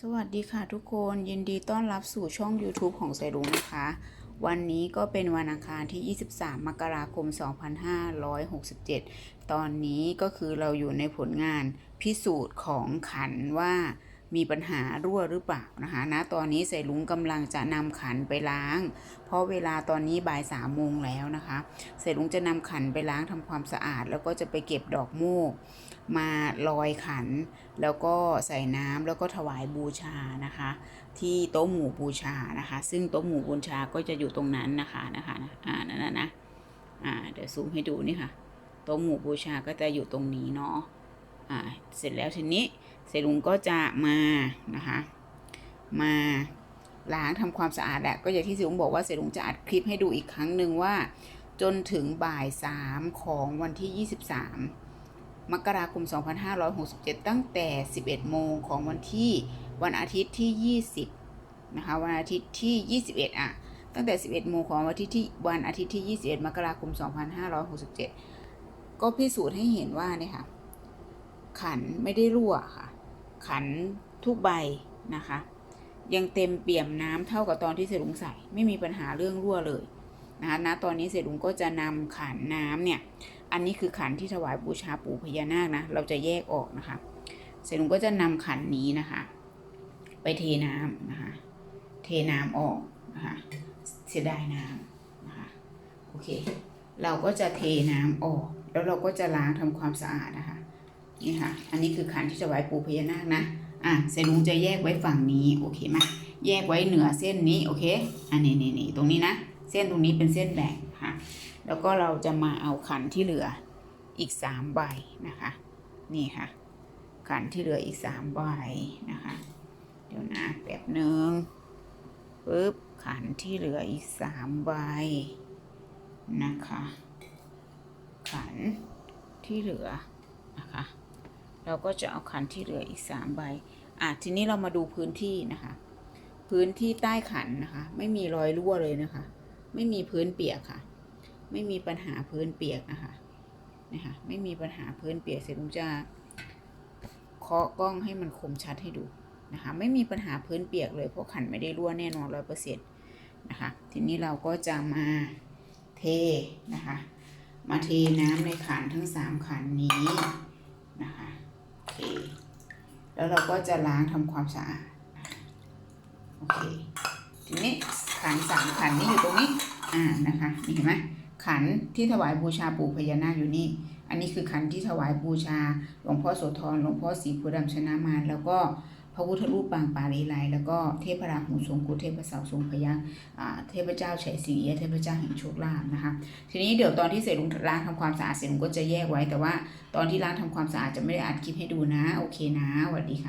สวัสดีค่ะทุกคนยินดีต้อนรับสู่ช่อง YouTube ของไซรุ้งนะคะ วันนี้ก็เป็นวันอังคารที่ 23 มกราคม 2567 ตอนนี้ก็คือเราอยู่ในผลงานพิสูจน์ของขันว่า มีปัญหารั่วหรือเปล่านะคะณตอนนี้ไซรุ้งกำลังจะนำขันไปล้าง เพราะเวลาตอนนี้บ่ายสามโมงแล้วนะคะไซรุ้งจะนำขันไปล้างทำความสะอาด แล้วก็จะไปเก็บดอกโมกมาลอยขัน แล้วก็ใส่น้ำแล้วก็ถวายบูชานะคะ ที่โต๊ะหมู่บูชานะคะ ซึ่งโต๊ะหมู่บูชาก็จะอยู่ตรงนั้นนะคะนะคะนะอ่านั่นนะนะอ่าเดี๋ยวซูมให้ดูนี่ค่ะโต๊ะหมู่บูชาก็จะอยู่ตรงนี้เนาะอ่าเสร็จแล้วทีนี้ เสร็จลุงก็จะมานะคะมาล้างทำความสะอาดแหละก็อย่างที่เสร็จลุงบอกว่าเสร็จลุงจะอัดคลิปให้ดูอีกครั้งหนึ่งว่า จนถึงบ่ายสามของวันที่ 23 มกราคม 2567 ตั้งแต่ 11 โมงของวันที่วันอาทิตย์ที่ 20นะคะวันอาทิตย์ที่ 21อะตั้งแต่ 11 โมงของวันทิตย์ที่วันอาทิตย์ที่ 21 มกราคม 2567 ก็พิสูจน์ให้เห็นว่าเนี่ยค่ะ ขันไม่ได้รั่วค่ะ ขันทุกใบนะคะ ยังเต็มเปี่ยมน้ำเท่ากับตอนที่เสลุงใส่ไม่มีปัญหาเรื่องรั่วเลยนะคะณตอนนี้เสลุงก็จะนำขันน้ำเนี่ย อันนี้คือขันที่ถวายบูชาปู่พญานาคนะ เราจะแยกออกนะคะ เสลุงก็จะนำขันนี้นะคะ ไปเทน้ำนะคะ เทน้ำออกนะคะเสียดายน้ำนะคะ โอเค เราก็จะเทน้ำออก แล้วเราก็จะล้างทำความสะอาดนะคะ นี่ค่ะ อันนี้คือขันที่ถวายปู่พญานาคนะ อะเสร็จลุงจะแยกไว้ฝั่งนี้โอเคไหมแยกไว้เหนือเส้นนี้โอเค อันนี้นี่นี่ตรงนี้นะ เส้นตรงนี้เป็นเส้นแบ่งค่ะ แล้วก็เราจะมาเอาขันที่เหลืออีกสามใบนะคะ นี่ค่ะ ขันที่เหลืออีกสามใบนะคะ เดี๋ยวนะแป๊บหนึ่งปึ๊บขันที่เหลืออีกสามใบนะคะ ขันที่เหลือนะคะ เราก็จะเอาขันที่เหลืออีกสามใบอะทีนี้เรามาดูพื้นที่นะคะ พื้นที่ใต้ขันนะคะ ไม่มีรอยรั่วเลยนะคะ ไม่มีพื้นเปียกค่ะ ไม่มีปัญหาพื้นเปียกนะคะนะคะไม่มีปัญหาพื้นเปียกเสร็จลุงจะเคาะกล้องให้มันคมชัดให้ดูนะคะ ไม่มีปัญหาพื้นเปียกเลยเพราะขันไม่ได้รั่วแน่นอนร้อยเปอร์เซ็นต์นะคะทีนี้เราก็จะมาเทนะคะ มาเทน้ำในขันทั้งสามขันนี้นะคะ เค แล้วเราก็จะล้างทำความสะอาด โอเค ทีนี้ขันสามขันนี้อยู่ตรงนี้ อ่า นะคะนี่เห็นไหมขันที่ถวายบูชาปู่พญานาคอยู่นี่ อันนี้คือขันที่ถวายบูชาหลวงพ่อโสธร หลวงพ่อศรีโพธิ์ดำชนะมารแล้วก็ พระพุทธรูปปางปาลีไลแล้วก็เทพราหูทรงกุเทพเสาทรงพยัคฆ์เทพเจ้าเฉสิงเอีเทพเจ้าแห่งโชคลาภนะคะ ทีนี้เดี๋ยวตอนที่เสร็จลุงล้างทำความสะอาดเสร็จลุงก็จะแยกไว้ แต่ว่าตอนที่ล้างทำความสะอาดจะไม่ได้อัดคลิปให้ดูนะ โอเคนะสวัสดีค่ะ